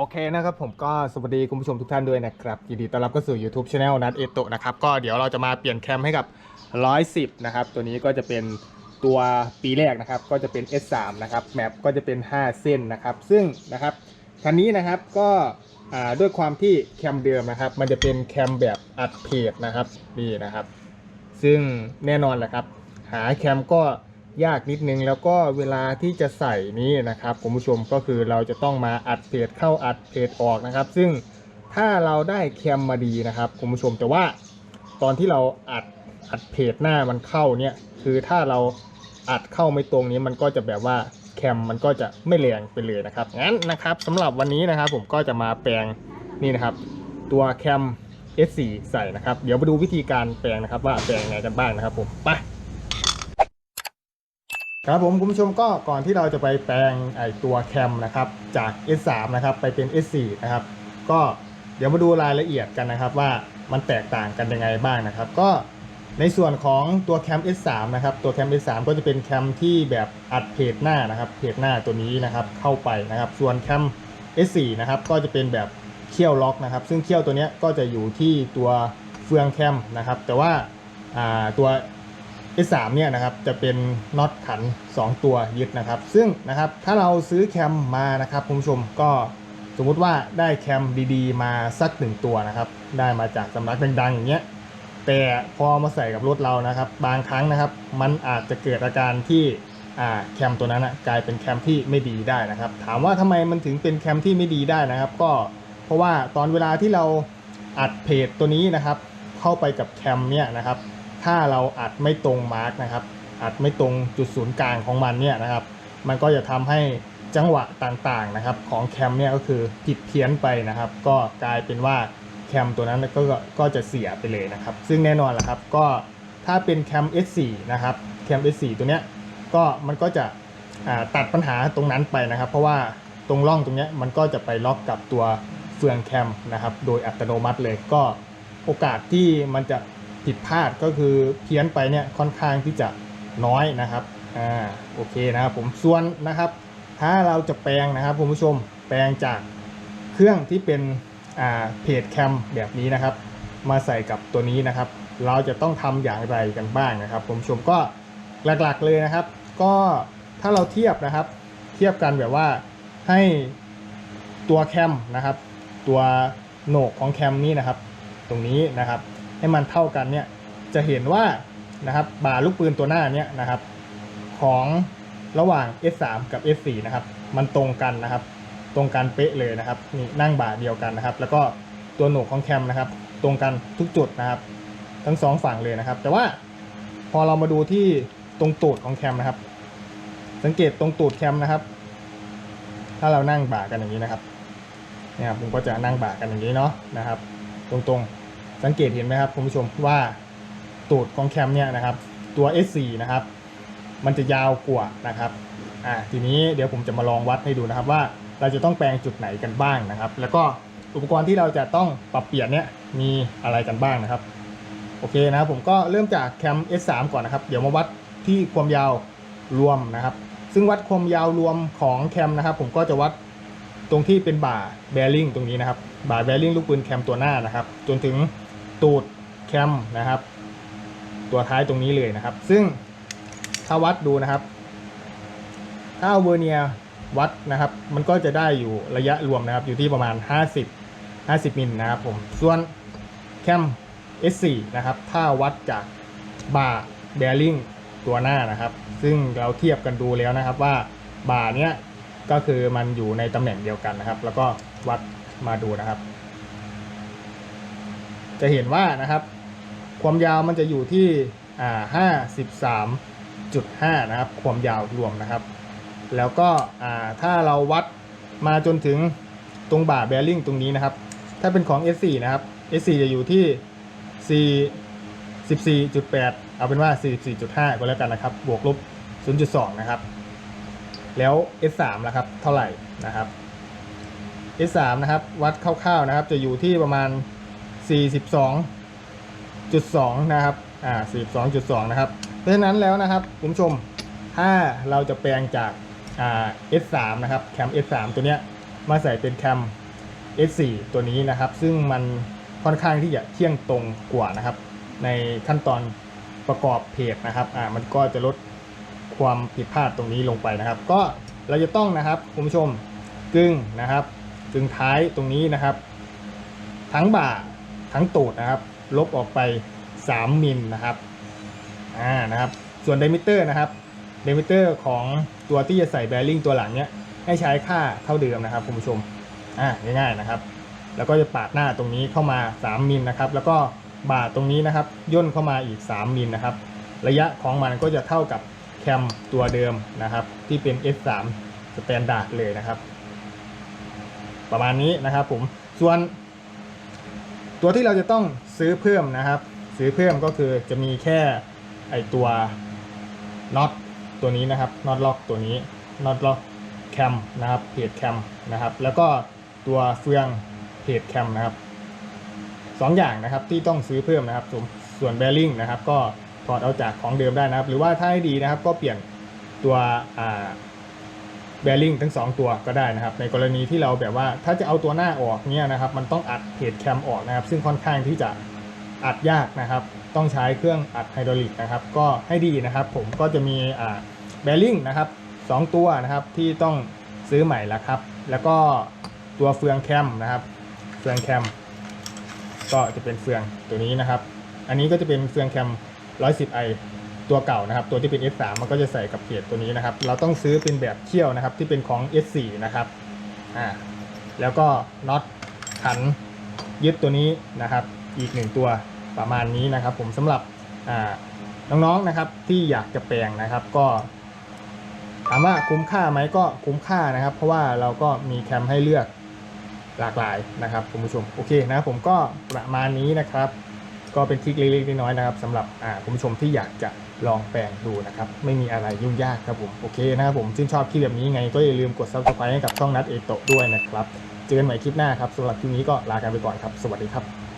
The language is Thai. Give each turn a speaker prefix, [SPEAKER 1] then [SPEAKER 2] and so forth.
[SPEAKER 1] โอเคนะครับผมก็สวัสดีคุณผู้ชมทุกท่านด้วยนะครับยินดีต้อนรับเข้าสู่ YouTube Channel นัทเอโตะนะครับก็เดี๋ยวเราจะมาเปลี่ยนแคมให้กับ 110 นะครับ ตัวนี้ก็จะเป็นตัวปีแรกนะครับ ก็จะเป็น S3 นะครับแมปก็จะเป็น 5 เส้นนะครับ ซึ่งนะครับคันนี้นะครับก็ด้วยความที่แคมเดิมนะครับ มันจะเป็นแคมแบบอัดเพจนะครับนี่นะครับ ซึ่งแน่นอนแหละครับ หาแคมก็ ยากนิดนึงแล้วก็เวลาที่จะใส่นี้นะครับคุณผู้ชมก็คือเราจะต้องมาอัดเพจเข้าอัดเพจออกนะครับ ซึ่งถ้าเราได้แคมมาดีนะครับคุณผู้ชมแต่ว่าตอนที่เราอัดอัดเพจหน้ามันเข้าเนี่ยคือถ้าเราอัดเข้าไม่ตรงนี้มันก็จะแบบว่าแคมมันก็จะไม่แรงไปเลยนะครับงั้นนะครับสำหรับวันนี้นะครับผมก็จะมาแปลงนี่นะครับ ตัวแคม S4 ใส่นะครับ เดี๋ยวมาดูวิธีการแปลงนะครับว่าแปลงยังไงกันบ้างนะครับผมไป ครับผมคุณผู้ชมก็ก่อนที่เราจะไปแปลงไอตัวแคมนะครับจาก S3 นะครับไปเป็น S4 นะครับก็เดี๋ยวมาดูรายละเอียดกันนะครับว่ามันแตกต่างกันยังไงบ้างนะครับ ก็ในส่วนของตัวแคม S3 นะครับตัวแคม S3 ก็จะเป็นแคมที่แบบอัดเพจหน้านะครับเพจหน้าตัวนี้นะครับเข้าไปนะครับส่วนแคม S4 นะครับก็จะเป็นแบบเขี้ยวล็อกนะครับ ซึ่งเขี้ยวตัวนี้ก็จะอยู่ที่ตัวเฟืองแคมนะครับแต่ว่าอ่าตัว S3 เนี่ยนะครับจะเป็นน็อตขัน 2 ตัวยึดนะครับ ซึ่งนะครับถ้าเราซื้อแคมมานะครับคุณผู้ชมก็สมมุติว่าได้แคมดีๆ มาสักหนึ่งตัวนะครับ ได้มาจากสำนักดังๆอย่างเงี้ยแต่พอมาใส่กับรถเรานะครับ บางครั้งนะครับ มันอาจจะเกิดอาการที่แคมตัวนั้นนะกลายเป็นแคมที่ไม่ดีได้นะครับ ถามว่าทำไมมันถึงเป็นแคมที่ไม่ดีได้นะครับ ก็เพราะว่าตอนเวลาที่เราอัดเพจตัวนี้นะครับ เข้าไปกับแคมเนี่ยนะครับ ถ้าเราอัดไม่ตรงมาร์กนะครับ อัดไม่ตรงจุดศูนย์กลางของมันเนี่ยนะครับ มันก็จะทำให้จังหวะต่างๆนะครับ ของแคมเนี่ยก็คือผิดเพี้ยนไปนะครับ ก็กลายเป็นว่าแคมตัวนั้นก็ก็จะเสียไปเลยนะครับ ซึ่งแน่นอนแหละครับก็ถ้าเป็นแคม S4 นะครับแคม S4 ตัวเนี้ยก็มันก็จะตัดปัญหาตรงนั้นไปนะครับ เพราะว่าตรงร่องตรงเนี้ยมันก็จะไปล็อกกับตัวเฟืองแคมนะครับ โดยอัตโนมัติเลยก็โอกาสที่มันจะ ผิดพลาดก็คือเพี้ยนไปเนี่ยค่อนข้างที่จะน้อยนะครับอ่าโอเคนะครับผมส่วนนะครับถ้าเราจะแปลงนะครับคุณผู้ชมแปลงจากเครื่องที่เป็นอ่าเพจแคมแบบนี้นะครับ มาใส่กับตัวนี้นะครับ เราจะต้องทำอย่างไรกันบ้างนะครับคุณผู้ชมก็หลักๆเลยนะครับ ก็ถ้าเราเทียบนะครับ เทียบกันแบบว่าให้ตัวแคมนะครับ ตัวโหนกของแคมนี้นะครับ ตรงนี้นะครับ ให้มันเท่ากันเนี่ยจะเห็นว่านะครับบาลูกปืนตัวหน้าเนี่ยนะครับ ของระหว่าง S3 กับ S4 นะครับ มันตรงกันนะครับ ตรงกันเป๊ะเลยนะครับนี่นั่งบ่าเดียวกันนะครับ แล้วก็ตัวโหนกของแคมนะครับ ตรงกันทุกจุดนะครับ ทั้งสองฝั่งเลยนะครับ แต่ว่าพอเรามาดูที่ตรงตูดของแคมนะครับ สังเกตตรงตูดแคมนะครับ ถ้าเรานั่งบ่ากันอย่างนี้นะครับเนี่ยผมก็จะนั่งบ่ากันอย่างนี้เนาะนะครับ ตรงๆ สังเกตเห็นไหมครับคุณผู้ชมว่าตูดของแคมเนี่ยนะครับ ตัว S4 นะครับ มันจะยาวกว่านะครับอ่าทีนี้เดี๋ยวผมจะมาลองวัดให้ดูนะครับว่าเราจะต้องแปลงจุดไหนกันบ้างนะครับ แล้วก็อุปกรณ์ที่เราจะต้องปรับเปลี่ยนเนี่ยมีอะไรกันบ้างนะครับ โอเคนะครับผมก็เริ่มจากแคม S3 ก่อนนะครับ เดี๋ยวมาวัดที่ความยาวรวมนะครับ ซึ่งวัดความยาวรวมของแคมนะครับ ผมก็จะวัดตรงที่เป็นบ่าแบริ่งตรงนี้นะครับบ่าแบริ่งลูกปืนแคมตัวหน้านะครับ จนถึง ตูดแคมนะครับ ตัวท้ายตรงนี้เลยนะครับ ซึ่งถ้าวัดดูนะครับ ถ้าเอาเวอร์เนียร์วัดนะครับ มันก็จะได้อยู่ระยะรวมนะครับ อยู่ที่ประมาณ 50 50มิลนะครับผม ส่วนแคม S4 นะครับ ถ้าวัดจากบ่าแบริ่งตัวหน้านะครับ ซึ่งเราเทียบกันดูแล้วนะครับว่าบ่าเนี้ยก็คือมันอยู่ในตำแหน่งเดียวกันนะครับ แล้วก็วัดมาดูนะครับ จะเห็นว่านะครับ ความยาวมันจะอยู่ที่อ่าห้าสิบสามจุดห้านะครับความยาวรวมนะครับ แล้วก็อ่าถ้าเราวัดมาจนถึงตรงบ่าแบริ่งตรงนี้นะครับ ถ้าเป็นของ S4 นะครับ S4 จะอยู่ที่ 4 14.8 เอาเป็นว่า 44.5 ก็แล้วกันนะครับ บวกลบ 0.2 นะครับ แล้ว S3 นะครับ เท่าไหร่นะครับ S3 นะครับ วัดคร่าวๆนะครับ จะอยู่ที่ประมาณ 42.2 นะครับ อ่า 42.2 นะครับ เพราะฉะนั้นแล้วนะครับคุณผู้ชม ถ้าเราจะแปลงจาก อ่า S3 นะครับ แคม S3 ตัวเนี้ย มาใส่เป็นแคม S4 ตัวนี้นะครับ ซึ่งมันค่อนข้างที่จะเที่ยงตรงกว่านะครับ ในขั้นตอนประกอบเพจนะครับ อ่า มันก็จะลดความผิดพลาดตรงนี้ลงไปนะครับ ก็เราจะต้องนะครับคุณผู้ชมกึ่งนะครับกึ่งท้ายตรงนี้นะครับ ทั้งบ่า ทั้งตูดนะครับ ลบออกไป 3 มิลนะครับอ่านะครับ ส่วนไดมิเตอร์นะครับไดมิเตอร์ของตัวที่จะใส่แบริ่งตัวหลังเนี้ยให้ใช้ค่าเท่าเดิมนะครับคุณผู้ชมอ่าง่ายๆนะครับ แล้วก็จะปาดหน้าตรงนี้เข้ามา 3มิลนะครับ แล้วก็บ่าตรงนี้นะครับย่นเข้ามาอีก 3มิลนะครับ ระยะของมันก็จะเท่ากับแคมตัวเดิมนะครับ ที่เป็น S3 สแตนดาร์ดเลยนะครับ ประมาณนี้นะครับผมส่วน ตัวที่เราจะต้องซื้อเพิ่มนะครับ ซื้อเพิ่มก็คือจะมีแค่ไอตัวน็อตตัวนี้นะครับน็อตล็อกตัวนี้น็อตล็อกแคมนะครับเพจแคมนะครับ แล้วก็ตัวเฟืองเพจแคมนะครับสองอย่างนะครับที่ต้องซื้อเพิ่มนะครับ ส่วนแบริ่งนะครับ ก็ถอดเอาจากของเดิมได้นะครับ หรือว่าถ้าให้ดีนะครับ ก็เปลี่ยนตัวอ่า แบริ่งทั้ง 2 ตัวก็ได้นะครับ ในกรณีที่เราแบบว่าถ้าจะเอาตัวหน้าออกเนี่ยนะครับ มันต้องอัดเพจแคมออกนะครับ ซึ่งค่อนข้างที่จะอัดยากนะครับ ต้องใช้เครื่องอัดไฮดรอลิกนะครับ ก็ให้ดีนะครับ ผมก็จะมีอ่าแบริ่งนะครับสองตัวนะครับที่ต้องซื้อใหม่ล้วครับ แล้วก็ตัวเฟืองแคมนะครับ เฟืองแคมก็จะเป็นเฟืองตัวนี้นะครับ อันนี้ก็จะเป็นเฟืองแคม 110i ตัวเก่านะครับ ตัวที่เป็น S3 มันก็จะใส่กับเพจตัวนี้นะครับ เราต้องซื้อเป็นแบบเขี้ยวนะครับ ที่เป็นของ S4 นะครับอ่าแล้วก็น็อตขันยึดตัวนี้นะครับ อีกหนึ่งตัวประมาณนี้นะครับ ผมสำหรับอ่าน้องๆนะครับที่อยากจะแปลงนะครับก็ถามว่าคุ้มค่าไหมก็คุ้มค่านะครับ เพราะว่าเราก็มีแคมให้เลือกหลากหลายนะครับคุณผู้ชมโอเคนะครับผมก็ประมาณนี้นะครับ ก็เป็นทริคเล็กๆน้อยๆนะครับสำหรับคุณผู้ชมที่อยากจะลองแปลงดูนะครับ ไม่มีอะไรยุ่งยากครับผม โอเคนะครับผมชื่นชอบคลิปแบบนี้ไงก็อย่าลืมกด subscribe ให้กับช่องนัดเอโตด้วยนะครับ เจอกันใหม่คลิปหน้าครับสำหรับคลิปนี้ก็ลากันไปก่อนครับ สวัสดีครับ